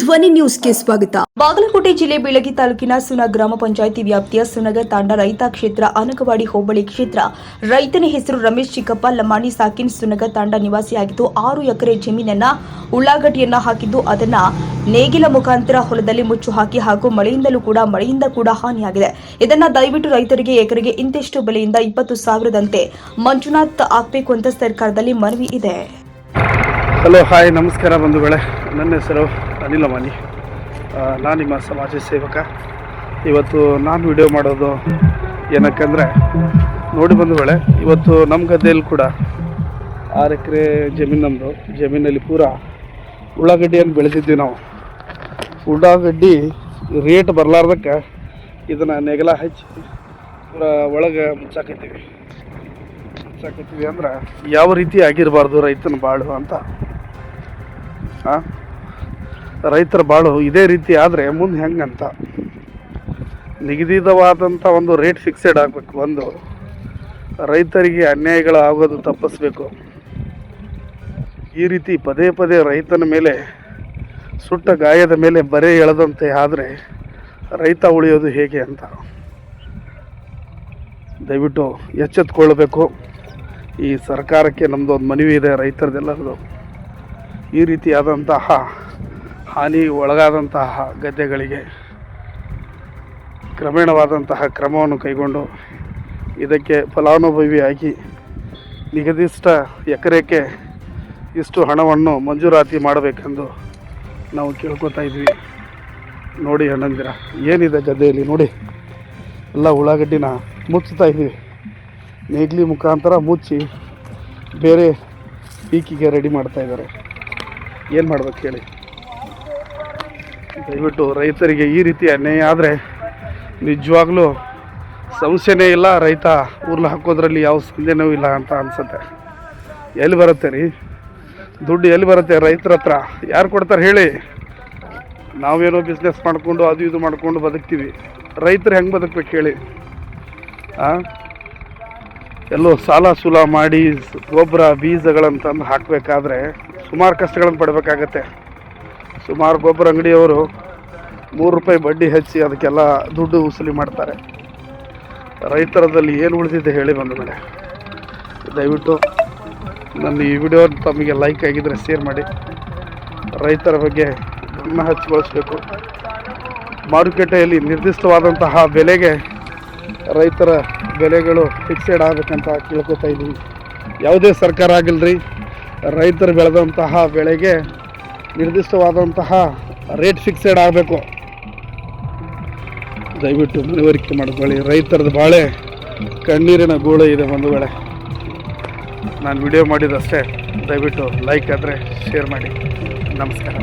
ಧ್ವನಿ ನ್ಯೂಸ್ಗೆ ಸ್ವಾಗತ. ಬಾಗಲಕೋಟೆ ಜಿಲ್ಲೆ ಬೀಳಗಿ ತಾಲೂಕಿನ ಸುನ ಗ್ರಾಮ ಪಂಚಾಯಿತಿ ವ್ಯಾಪ್ತಿಯ ಸುನಗ ತಾಂಡ ರೈತ ಕ್ಷೇತ್ರ ಅನಗವಾಡಿ ಹೋಬಳಿ ಕ್ಷೇತ್ರ. ರೈತನ ಹೆಸರು ರಮೇಶ್ ಚಿಕ್ಕಪ್ಪ ಲಮಾಣಿ ಸಾಕಿನ್ ಸುನಗ ತಾಂಡ ನಿವಾಸಿಯಾಗಿದ್ದು ಆರು ಎಕರೆ ಜಮೀನನ್ನ ಉಳ್ಳಾಗಡ್ಡಿಯನ್ನ ಹಾಕಿದ್ದು ಅದನ್ನ ನೇಗಿಲ ಮುಖಾಂತರ ಹೊಲದಲ್ಲಿ ಮುಚ್ಚು ಹಾಕಿ ಹಾಗೂ ಮಳೆಯಿಂದಲೂ ಕೂಡ ಮಳೆಯಿಂದ ಕೂಡ ಹಾನಿಯಾಗಿದೆ. ಇದನ್ನ ದಯವಿಟ್ಟು ರೈತರಿಗೆ ಎಕರೆಗೆ ಇಂತಿಷ್ಟು ಬೆಲೆಯಿಂದ ಇಪ್ಪತ್ತು ಸಾವಿರದಂತೆ ಮಂಜುನಾಥ್ ಹಾಕಬೇಕು ಅಂತ ಸರ್ಕಾರದಲ್ಲಿ ಮನವಿ ಇದೆ. ಹಲೋ ಹಾಯ್ ನಮಸ್ಕಾರ ಬಂಧುಗಳೇ. ನನ್ನ ಹೆಸರು ಅನಿಲ್ ನಾನು ನಿಮ್ಮ ಸಮಾಜ ಸೇವಕ. ಇವತ್ತು ನಾನು ವಿಡಿಯೋ ಮಾಡೋದು ಏನಕ್ಕಂದರೆ, ನೋಡಿ ಬಂಧುಗಳೇ, ಇವತ್ತು ನಮ್ಮ ಗದ್ದೆಯಲ್ಲಿ ಕೂಡ ಆರು ಎಕರೆ ಜಮೀನು ನಮ್ಮದು ಜಮೀನಲ್ಲಿ ಪೂರ ಉಳ್ಳಾಗಡ್ಡಿಯನ್ನು ಬೆಳೆದಿದ್ವಿ ನಾವು. ಉಳ್ಳಾಗಡ್ಡಿ ರೇಟ್ ಬರಲಾರ್ದಕ್ಕೆ ಇದನ್ನು ನೆಗಲ ಹಚ್ಚಿ ಪೂರ ಒಳಗೆ ಮುಚ್ಚಾಕತ್ತೀವಿ. ಮುಚ್ಚಾಕತ್ತೀವಿ ಅಂದ್ರೆ ಯಾವ ರೀತಿ ಆಗಿರಬಾರ್ದು ರೈತನ ಬಾಳು ಅಂತ. ಆ? ರೈತರ ಬಾಳು ಇದೇ ರೀತಿ ಆದರೆ ಮುಂದೆ ಹೆಂಗಂತ? ನಿಗದಿತವಾದಂಥ ಒಂದು ರೇಟ್ ಫಿಕ್ಸೆಡ್ ಆಗಬೇಕು. ಒಂದು ರೈತರಿಗೆ ಅನ್ಯಾಯಗಳು ಆಗೋದು ತಪ್ಪಿಸ್ಬೇಕು. ಈ ರೀತಿ ಪದೇ ಪದೇ ರೈತನ ಮೇಲೆ ಸುಟ್ಟ ಗಾಯದ ಮೇಲೆ ಬರೆ ಎಳೆದಂತೆ ಆದರೆ ರೈತ ಉಳಿಯೋದು ಹೇಗೆ ಅಂತ ದಯವಿಟ್ಟು ಎಚ್ಚೆತ್ಕೊಳ್ಬೇಕು. ಈ ಸರ್ಕಾರಕ್ಕೆ ನಮ್ಮದು ಒಂದು ಮನವಿ ಇದೆ, ರೈತರದೆಲ್ಲರದು. ಈ ರೀತಿಯಾದಂತಹ ಹಾನಿ ಒಳಗಾದಂತಹ ಗದ್ದೆಗಳಿಗೆ ಕ್ರಮೇಣವಾದಂತಹ ಕ್ರಮವನ್ನು ಕೈಗೊಂಡು ಇದಕ್ಕೆ ಫಲಾನುಭವಿಯಾಗಿ ನಿಗದಿಷ್ಟ ಎಕರೆಗೆ ಇಷ್ಟು ಹಣವನ್ನು ಮಂಜೂರಾತಿ ಮಾಡಬೇಕೆಂದು ನಾವು ಕೇಳ್ಕೊತಾ ಇದ್ವಿ. ನೋಡಿ ಅಣ್ಣಂದಿರ, ಏನಿದೆ ಗದ್ದೆಯಲ್ಲಿ ನೋಡಿ. ಎಲ್ಲ ಉಳ್ಳಾಗಡ್ಡಿನ ಮುಚ್ಚುತ್ತಾ ಇದ್ವಿ. ನೇಗ್ಲಿ ಮುಖಾಂತರ ಮುಚ್ಚಿ ಬೇರೆ ಪೀಕಿಗೆ ರೆಡಿ ಮಾಡ್ತಾ ಇದ್ದಾರೆ. ಏನು ಮಾಡ್ಬೇಕು ಹೇಳಿ? ದಯವಿಟ್ಟು ರೈತರಿಗೆ ಈ ರೀತಿ ಅನ್ಯಾಯ ಆದರೆ ನಿಜವಾಗ್ಲೂ ಸಮಸ್ಯೆನೇ ಇಲ್ಲ. ರೈತ ಉರ್ಲು ಹಾಕೋದ್ರಲ್ಲಿ ಯಾವ ಸಂದೇನೂ ಇಲ್ಲ ಅಂತ ಅನ್ಸುತ್ತೆ. ಎಲ್ಲಿ ಬರುತ್ತೆ ರೀ? ದುಡ್ಡು ಎಲ್ಲಿ ಬರುತ್ತೆ ರೈತರ ಹತ್ರ? ಯಾರು ಕೊಡ್ತಾರೆ ಹೇಳಿ? ನಾವೇನೋ ಬಿಸ್ನೆಸ್ ಮಾಡಿಕೊಂಡು ಅದು ಇದು ಮಾಡಿಕೊಂಡು ಬದುಕ್ತೀವಿ. ರೈತರು ಹೆಂಗೆ ಬದುಕ್ಬೇಕು ಹೇಳಿ? ಹಾಂ ಎಲ್ಲೋ ಸಾಲ ಸೂಲ ಮಾಡಿ, ಗೊಬ್ಬರ, ಬೀಜಗಳನ್ನು ತಂದು ಹಾಕಬೇಕಾದ್ರೆ ಸುಮಾರು ಕಷ್ಟಗಳನ್ನು ಪಡಬೇಕಾಗತ್ತೆ. ಸುಮಾರು ಗೊಬ್ಬರ ಅಂಗಡಿಯವರು ಮೂರು ರೂಪಾಯಿ ಬಡ್ಡಿ ಹಚ್ಚಿ ಅದಕ್ಕೆಲ್ಲ ದುಡ್ಡು ವಸೂಲಿ ಮಾಡ್ತಾರೆ. ರೈತರದಲ್ಲಿ ಏನು ಉಳಿದಿದೆ ಹೇಳಿ ಬಂದ ಮೇಲೆ. ದಯವಿಟ್ಟು ನನ್ನ ಈ ವಿಡಿಯೋ ತಮಗೆ ಲೈಕ್ ಆಗಿದ್ದರೆ ಶೇರ್ ಮಾಡಿ. ರೈತರ ಬಗ್ಗೆ ಗಮನ ಹಚ್ಚಿಗೊಳಿಸ್ಬೇಕು ಮಾರುಕಟ್ಟೆಯಲ್ಲಿ ನಿರ್ದಿಷ್ಟವಾದಂತಹ ಬೆಲೆಗೆ ರೈತರ ಬೆಲೆಗಳು ಫಿಕ್ಸೆಡ್ ಆಗಬೇಕಂತ ಕೇಳ್ಕೊತಾ ಇದ್ದೀವಿ ಯಾವುದೇ ಸರ್ಕಾರ ಆಗಿಲ್ಲರಿ ರೈತರು ಬೆಳೆದಂತಹ ಬೆಳೆಗೆ ನಿರ್ದಿಷ್ಟವಾದಂತಹ ರೇಟ್ ಫಿಕ್ಸೆಡ್ ಆಗಬೇಕು. ದಯವಿಟ್ಟು ಮನವರಿಕೆ ಮಾಡ್ಕೊಳ್ಳಿ. ರೈತರದ ಬಾಳೆ, ಕಣ್ಣೀರಿನ ಗೋಳೆ ಇದೆ ಒಂದು ವೇಳೆ. ನಾನು ವಿಡಿಯೋ ಮಾಡಿದಷ್ಟೇ. ದಯವಿಟ್ಟು ಲೈಕ್ ಆದರೆ ಶೇರ್ ಮಾಡಿ. ನಮಸ್ಕಾರ.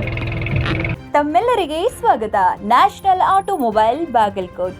ತಮ್ಮೆಲ್ಲರಿಗೆ ಸ್ವಾಗತ. National automobile Bagalkot